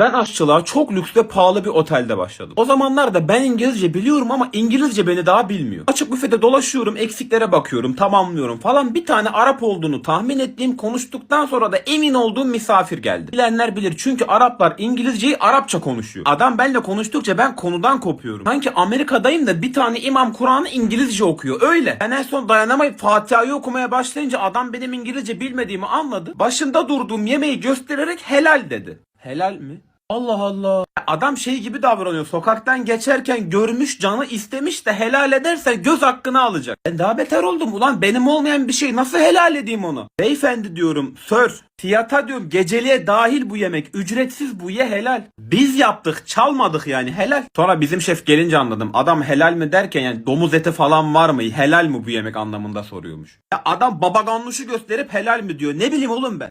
Ben aşçılığa çok lüks ve pahalı bir otelde başladım. O zamanlarda ben İngilizce biliyorum ama İngilizce beni daha bilmiyor. Açık büfede dolaşıyorum, eksiklere bakıyorum, tamamlıyorum falan. Bir tane Arap olduğunu tahmin ettiğim konuştuktan sonra da emin olduğum misafir geldi. Bilenler bilir çünkü Araplar İngilizceyi Arapça konuşuyor. Adam benimle konuştukça ben konudan kopuyorum. Sanki Amerika'dayım da bir tane imam Kur'an'ı İngilizce okuyor. Öyle. Ben en son dayanamayıp Fatiha'yı okumaya başlayınca adam benim İngilizce bilmediğimi anladı. Başında durduğum yemeği göstererek helal dedi. Helal mi? Allah Allah. Adam şey gibi davranıyor. Sokaktan geçerken görmüş canı istemiş de helal ederse göz hakkını alacak. Ben daha beter oldum. Ulan benim olmayan bir şey nasıl helal edeyim onu? Beyefendi diyorum. Sir. Fiyata diyorum geceliğe dahil bu yemek. Ücretsiz bu ye helal. Biz yaptık çalmadık yani helal. Sonra bizim şef gelince anladım. Adam helal mi derken yani domuz eti falan var mı? Helal mi bu yemek anlamında soruyormuş. Ya adam babaganluşu gösterip helal mi diyor. Ne bileyim oğlum ben.